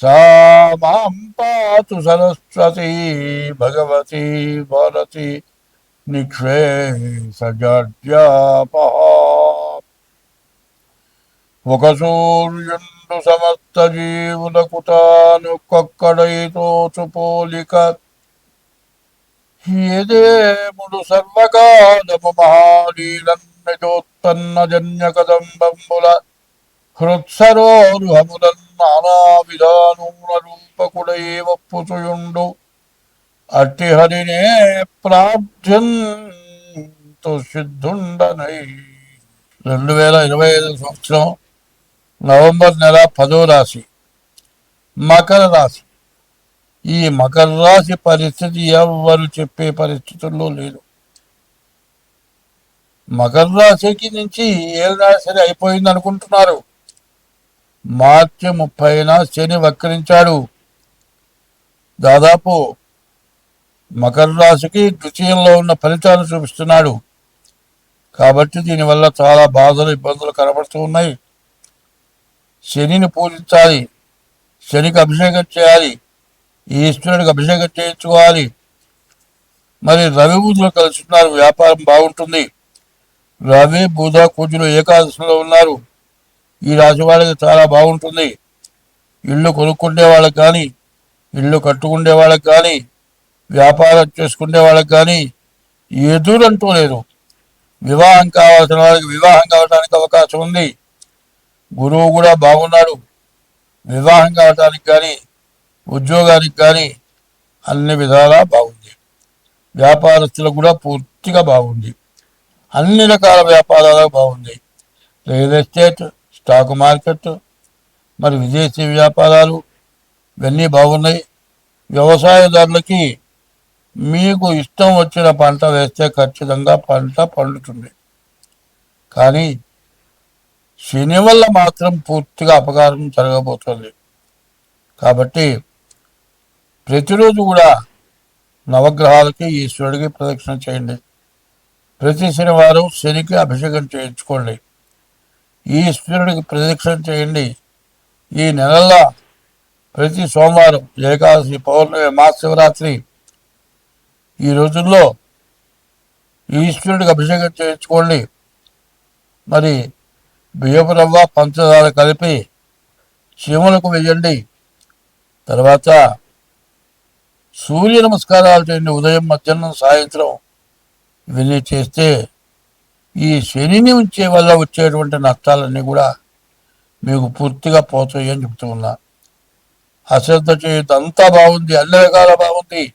सा मां पातु सरस्वती भगवती भारती నిక్షేసజాడ్యాపహ ఒక సూర్యుండు సమస్త జీవులకు తాను కొక్కడైతోచు పోలిక ఏదేముడు సర్వకాలము మహాలీలన్నజోత్పన్న జన్య కదంబంబుల హృత్సరోరుహములన్ నానా విధానముల రూపకుడై అట్టి హరినే ప్రార్థ్యంతు సిద్ధుండనై. రెండు వేల ఇరవై ఐదు సంవత్సరం నవంబర్ నెల పదో రాశి మకర రాశి. ఈ మకర రాశి పరిస్థితి ఎవ్వరు చెప్పే పరిస్థితుల్లో లేదు. మకర రాశికి నుంచి ఏళ్ళ సరే అయిపోయింది అనుకుంటున్నారు మార్చి ముప్పైన శని వక్రించాడు. దాదాపు మకర రాశికి ద్వితీయంలో ఉన్న ఫలితాలు చూపిస్తున్నాడు. కాబట్టి దీనివల్ల చాలా బాధలు ఇబ్బందులు కనబడుతూ ఉన్నాయి. శనిని పూజించాలి శనికి అభిషేకం చేయాలి ఈశ్వరుడికి అభిషేకం చేయించుకోవాలి. మరి రవి బుధులు కలుస్తున్నారు వ్యాపారం బాగుంటుంది. రవి బుధ కుజులు ఏకాదశిలో ఉన్నారు. ఈ రాశి వాళ్ళకి చాలా బాగుంటుంది. ఇల్లు కొనుక్కుండే వాళ్ళకి కానీ ఇల్లు కట్టుకుండే వాళ్ళకి కానీ వ్యాపారం చేసుకునే వాళ్ళకి కానీ ఎదురంటూ లేదు. వివాహం కావాల్సిన వాళ్ళకి వివాహం కావడానికి అవకాశం ఉంది. గురువు కూడా బాగున్నాడు. వివాహం కావడానికి కానీ ఉద్యోగానికి కానీ అన్ని విధాలా బాగుంది. వ్యాపారస్తులకు కూడా పూర్తిగా బాగుంది. అన్ని రకాల వ్యాపారాలకు బాగుంది. రియల్ ఎస్టేట్ స్టాక్ మార్కెట్ మరి విదేశీ వ్యాపారాలు ఇవన్నీ బాగున్నాయి. వ్యవసాయదారులకి మీకు ఇష్టం వచ్చిన పంట వేస్తే ఖచ్చితంగా పంట పండుతుంది. కానీ శని వల్ల మాత్రం పూర్తిగా అపకారం జరగబోతుంది. కాబట్టి ప్రతిరోజు కూడా నవగ్రహాలకి ఈశ్వరుడికి ప్రదక్షిణ చేయండి. ప్రతి శనివారం శనికి అభిషేకం చేయించుకోండి. ఈశ్వరుడికి ప్రదక్షిణ చేయండి. ఈ నెలల్లో ప్రతి సోమవారం ఏకాదశి పౌర్ణమి మహాశివరాత్రి ఈ రోజుల్లో ఈశ్వరుడికి అభిషేకం చేయించుకోండి. మరి బియ్యపు రవ్వ పంచదార కలిపి శివులకు వెయ్యండి తర్వాత సూర్య నమస్కారాలు చేయండి. ఉదయం మధ్యాహ్నం సాయంత్రం ఇవన్నీ చేస్తే ఈ శనిని ఉంచే వల్ల వచ్చేటువంటి నష్టాలన్నీ కూడా మీకు పూర్తిగా పోతాయి అని చెప్తూ ఉన్నా. అశ్రద్ధ చేయొద్దు అంతా బాగుంది అన్ని రకాల బాగుంది.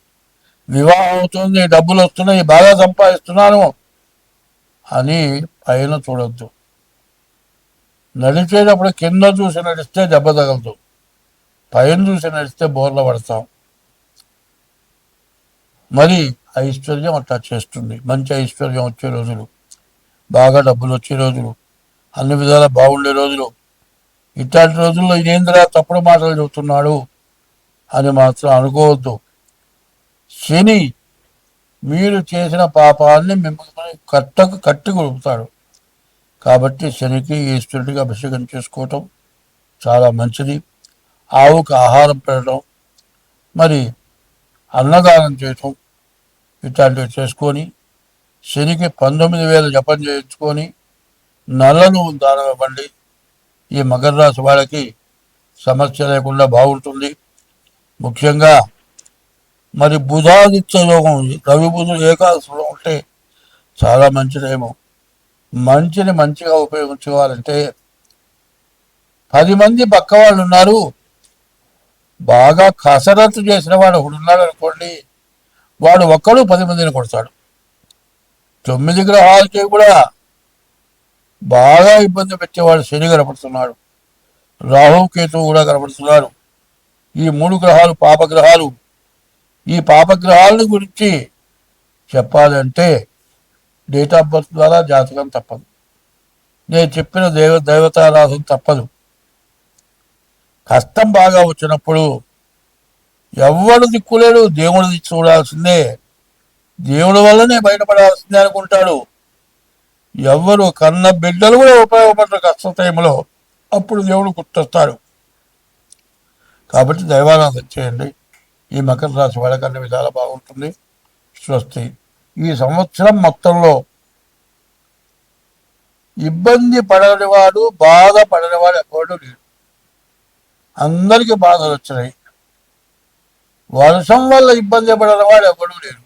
వివాహం అవుతుంది డబ్బులు వస్తున్నాయి బాగా సంపాదిస్తున్నాను అని పైన చూడొద్దు. నడిచేటప్పుడు కింద చూసి నడిస్తే దెబ్బ తగలదు. పైన చూసి నడిస్తే బోర్ల పడతాం. మరి ఐశ్వర్యం అట్లా చేస్తుంది. మంచి ఐశ్వర్యం వచ్చే రోజులు. బాగా డబ్బులు వచ్చే రోజులు అన్ని విధాలా బాగుండే రోజులు. ఇట్లాంటి రోజుల్లో ఇదేంద్రా తప్పుడు మాటలు చెబుతున్నాడు అని మాత్రం అనుకోవద్దు. శని మీరు చేసిన పాపాన్ని మిమ్మల్ని కట్టకు కట్టి కొడుకుతాడు. కాబట్టి శనికి ఈశ్వరుడికి అభిషేకం చేసుకోవటం చాలా మంచిది. ఆవుకు ఆహారం పెట్టడం మరి అన్నదానం చేయటం ఇట్లాంటివి చేసుకొని శనికి పంతొమ్మిది వేల జపం చేయించుకొని నల్ల నువ్వు దానం ఇవ్వండి. ఈ మకర రాశి వాళ్ళకి సమస్య లేకుండా బాగుంటుంది. ముఖ్యంగా మరి బుధాదిత్య యోగం ఉంది. రవి బుధుడు ఏకాదశిలో ఉంటే చాలా మంచిదేమో. మంచిని మంచిగా ఉపయోగించుకోవాలంటే పది మంది పక్క వాళ్ళు ఉన్నారు. బాగా కసరత్తు చేసిన వాడు ఒకడు ఉన్నాడు అనుకోండి వాడు ఒక్కడు పది మందిని కొడతాడు. తొమ్మిది గ్రహాలకి కూడా బాగా ఇబ్బంది పెట్టేవాడు శని కనపడుతున్నాడు. రాహుకేతువు కూడా కనపడుతున్నారు ఈ మూడు గ్రహాలు పాపగ్రహాలు. ఈ పాపగ్రహాలను గురించి చెప్పాలంటే డేట్ ఆఫ్ బర్త్ ద్వారా జాతకం తప్పదు. నేను చెప్పిన దేవ దేవతారాధన తప్పదు. కష్టం బాగా వచ్చినప్పుడు ఎవడు దిక్కులేడు దేవుడు దిక్కు చూడాల్సిందే. దేవుడి వల్లనే బయటపడాల్సిందే అనుకుంటాడు. ఎవరు కన్న బిడ్డలు కూడా ఉపయోగపడరు కష్ట టైంలో. అప్పుడు దేవుడు గుర్తొస్తాడు. కాబట్టి దైవారాధన చేయండి. ఈ మకర రాశి వాళ్ళకి విధాలు బాగుంటుంది. స్వస్తి. ఈ సంవత్సరం మొత్తంలో ఇబ్బంది పడనివాడు బాధ పడనివాడు ఎవడు లేడు. అందరికీ బాధలు వచ్చినాయి. వర్షం వల్ల ఇబ్బంది పడనివాడు ఎవడు లేడు.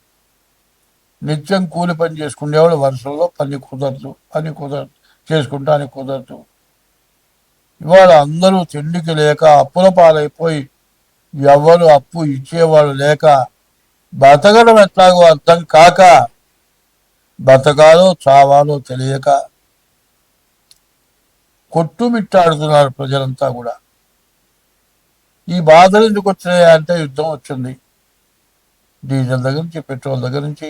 నిత్యం కూలి పని చేసుకునేవాళ్ళు వరుసల్లో పని కుదరదు పని కుదరదు చేసుకుంటానికి కుదరదు. ఇవాళ అందరూ తిండికి లేక అప్పుల పాలైపోయి ఎవరు అప్పు ఇచ్చేవాళ్ళు లేక బతకడం ఎట్లాగో అర్థం కాక బతకాలో చావాలో తెలియక కొట్టుమిట్టాడుతున్నారు ప్రజలంతా కూడా. ఈ బాధలు ఎందుకు వచ్చినాయి అంటే యుద్ధం వచ్చింది. డీజిల్ దగ్గర నుంచి పెట్రోల్ దగ్గర నుంచి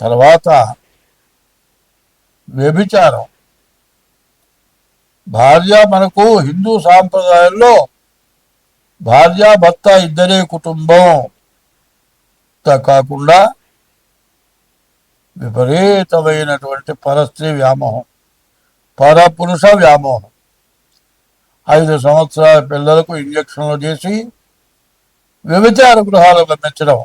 తర్వాత వ్యభిచారం. భార్య మనకు హిందూ సాంప్రదాయంలో భార్య భర్త ఇద్దరే కుటుంబం. త కాకుండా విపరీతమైనటువంటి పరస్త్రీ వ్యామోహం పరపురుష వ్యామోహం. ఐదు సంవత్సరాల పిల్లలకు ఇంజక్షన్లు చేసి వ్యభిచార గృహాలు పంపించడం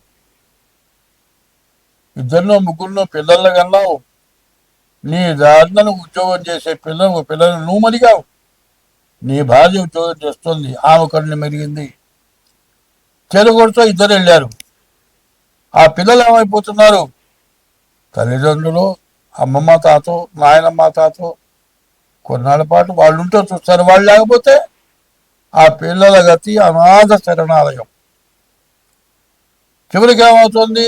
ఇద్దరినో ముగ్గురునో పిల్లలు కన్నావు. నీ దారిని ఉద్యోగం చేసే పిల్లలు పిల్లలు నువ్వు మరిగావు. నీ భార్య ఉద్యోగం చేస్తుంది ఆమె కన్ను మెరిగింది. చెరుగొడుతో ఇద్దరు వెళ్ళారు. ఆ పిల్లలు ఏమైపోతున్నారు? తల్లిదండ్రులు అమ్మమ్మ తాతో నాయనమ్మ తాతో కొన్నాళ్ళ పాటు వాళ్ళు ఉంటే చూస్తారు. వాళ్ళు లేకపోతే ఆ పిల్లల గతి అనాథ శరణాలయం. చివరికి ఏమవుతుంది?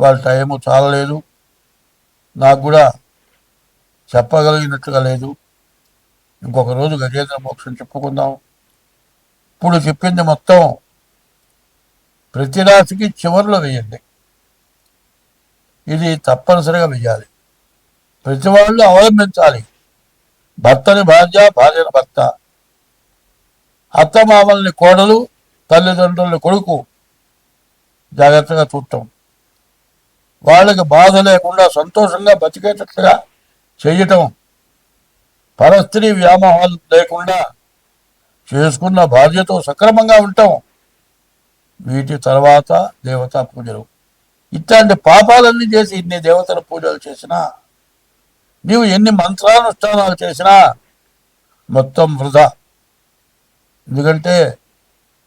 వాళ్ళ టైము చాలలేదు. నాకు కూడా చెప్పగలిగినట్టుగా లేదు. ఇంకొక రోజు గజేంద్ర మోక్షం చెప్పుకుందాం. ఇప్పుడు చెప్పింది మొత్తం ప్రతి రాశికి చివరిలో వేయండి. ఇది తప్పనిసరిగా వేయాలి. ప్రతి వాళ్ళు అవలంబించాలి. భర్తని భార్య భార్యను భర్త. అత్తమామల్ని కోడలు తల్లిదండ్రుల్ని కొడుకు. జాగ్రత్తగా చూడటం. వాళ్ళకి బాధ లేకుండా సంతోషంగా బతికేటట్లుగా చేయటం పరస్త్రీ వ్యామోహాలు లేకుండా చేసుకున్న బాధ్యత సక్రమంగా ఉండటం వీటి తర్వాత దేవతా పూజలు. ఇట్లాంటి పాపాలన్నీ చేసి ఇన్ని దేవతల పూజలు చేసినా నీవు ఎన్ని మంత్రానుష్ఠానాలు చేసినా మొత్తం వృధా. ఎందుకంటే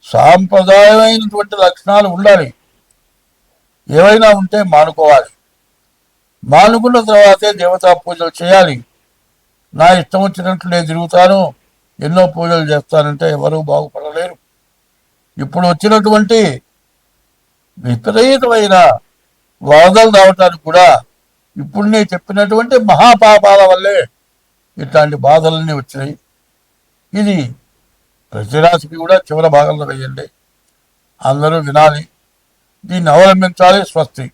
సాంప్రదాయమైనటువంటి లక్షణాలు ఉండాలి. ఏవైనా ఉంటే మానుకోవాలి. మానుకున్న తర్వాతే దేవతా పూజలు చేయాలి. నా ఇష్టం వచ్చినట్లు నేను తిరుగుతాను ఎన్నో పూజలు చేస్తానంటే ఎవరూ బాగుపడలేరు. ఇప్పుడు వచ్చినటువంటి విపరీతమైన వరదలు రావటానికి కూడా ఇప్పుడు నేను చెప్పినటువంటి మహాపాపాల వల్లే ఇట్లాంటి బాధలన్నీ వచ్చినాయి. ఇది ప్రతిరాశికి కూడా చివరి భాగంలో వేయండి. అందరూ వినాలి. దీన్ని అవలంబించాలి స్వస్తి.